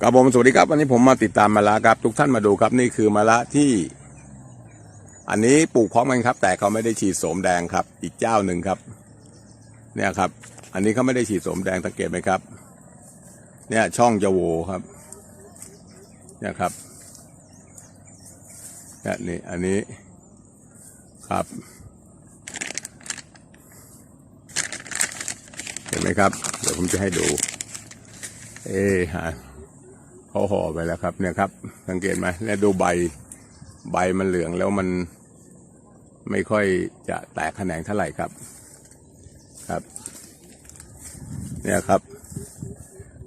ครับผมสวัสดีครับวันนี้ผมมาติดตามมะละครับ ทุกท่านมาดูครับนี่คือมะละที่ อันนี้ปลูกพร้อมกันครับ แต่เขาไม่ได้ฉีดโสมแดงครับ อีกเจ้าหนึ่งครับ เนี่ยครับ อันนี้เขาไม่ได้ฉีดโสมแดงสังเกตไหมครับ เนี่ยช่องจะโวครับ เนี่ยครับเนี่ยนี่อันนี้ครับเห็นไหมครับ เดี๋ยวผมจะให้ดู เอ๊ะฮะ เขาห่อไปแล้วครับ เนี่ยครับ สังเกตไหมแล้วดูใบ ใบมันเหลืองแล้วมันไม่ค่อยจะแตกแขนงเท่าไหร่ครับ ครับ เนี่ยครับ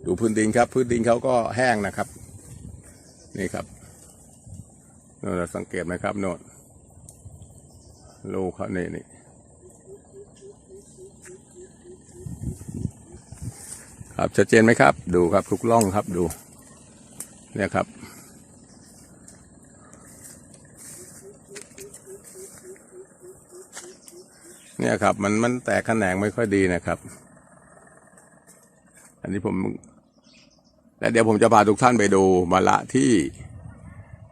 ดูพื้นดินครับ พื้นดินเขาก็แห้งนะครับ นี่ครับโน่นเราสังเกตไหมครับโน่นลูกเขานี่นี่ครับชัดเจนไหมครับ ดูครับทุกล่องครับดู เนี่ยครับ เนี่ยครับ มันมันแตกแขนงไม่ค่อยดีนะครับ อันนี้ผมและเดี๋ยวผมจะพาทุกท่านไปดูมะละที่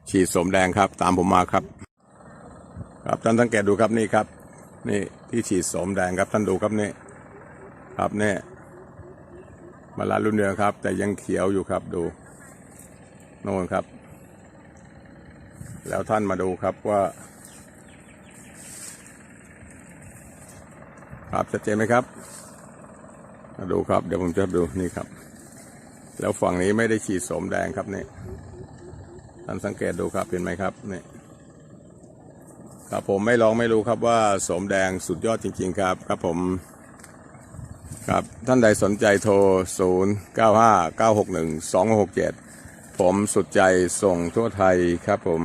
ฉีดสมแดงครับ ตามผมมาครับ ครับท่านสังเกตดูครับนี่ครับ นี่ที่ฉีดสมแดงครับท่านดูครับนี่ครับเนี่ยมะละรุ่นเดียวครับ แต่ยังเขียวอยู่ครับดู โน่นครับ แล้วท่านมาดูครับว่า ครับชัดเจนไหมครับ มาดูครับ เดี๋ยวผมจะดูนี่ครับ แล้วฝั่งนี้ไม่ได้ฉีดโสมแดงครับนี่ท่านสังเกตดูครับเห็นไหมครับนี่ครับผมไม่ลองไม่รู้ครับว่าโสมแดงสุดยอดจริง ๆ ครับครับผมครับท่านใดสนใจโทร 0 9 5 9 6 1 2 6 7 ผมสุดใจส่งทั่วไทยครับผม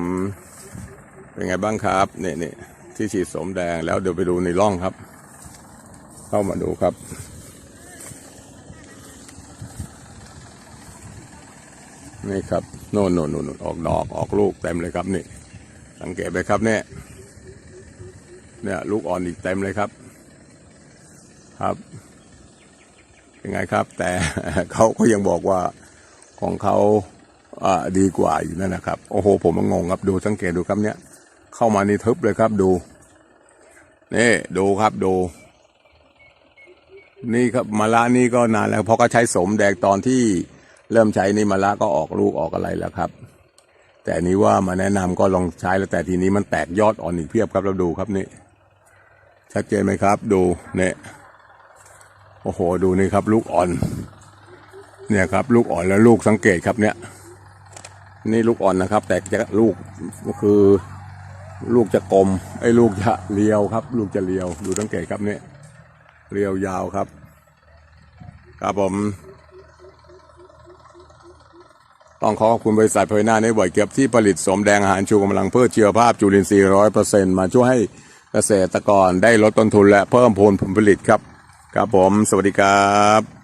เป็นไงบ้างครับเนี่ยนี่ที่ฉีดสมแดงแล้วเดี๋ยวไปดูในร่องครับ เข้ามาดูครับ นี่ครับโน่นโน่นโน่นออกดอกออกลูกเต็มเลยครับนี่ สังเกตไหมครับเนี่ยเนี่ย ลูกอ่อนอีกเต็มเลยครับ ครับยังไงครับ แต่เขาก็ยังบอกว่าของเขา ดีกว่าอยู่นั่นนะครับ โอ้โห ผมงงครับดูสังเกตดูครับเนี้ยเข้ามานี่ทึบเลยครับดูนี่ดูครับดู นี่ครับมะละนี่ก็นานแล้วเพราะก็ใช้สมแดงตอนที่เริ่มใช้นี่มะละก็ออกลูกออกอะไรแล้วครับ แต่นี้ว่ามาแนะนำก็ลองใช้แล้วแต่ทีนี้มันแตกยอดอ่อนอีกเพียบครับเราดูครับนี่ชัดเจนไหมครับ ดูเนี่ยโอ้โห ดูนี่ครับ ลูกอ่อน เนี่ยครับ ลูกอ่อนแล้วลูกสังเกตครับเนี่ย นี่ลูกอ่อนนะครับ แต่จะลูกคือ ลูกจะกลมไอ้ลูกจะเรียวครับ ลูกจะเรียวดูสังเกตครับเนี่ยเรียวยาวครับครับผม ต้องขอขอบคุณบริษัทเพยนาในบ่อยเก็บที่ผลิตสมแดงอาหารชูกำลังเพื่อเชีวภาพจุลินทรีย์ร้อยเปอร์เซ็นมาช่วยให้เกษตรกรได้ลดต้นทุนและเพิ่มพูนผลผลิตครับ ครับผม สวัสดีครับ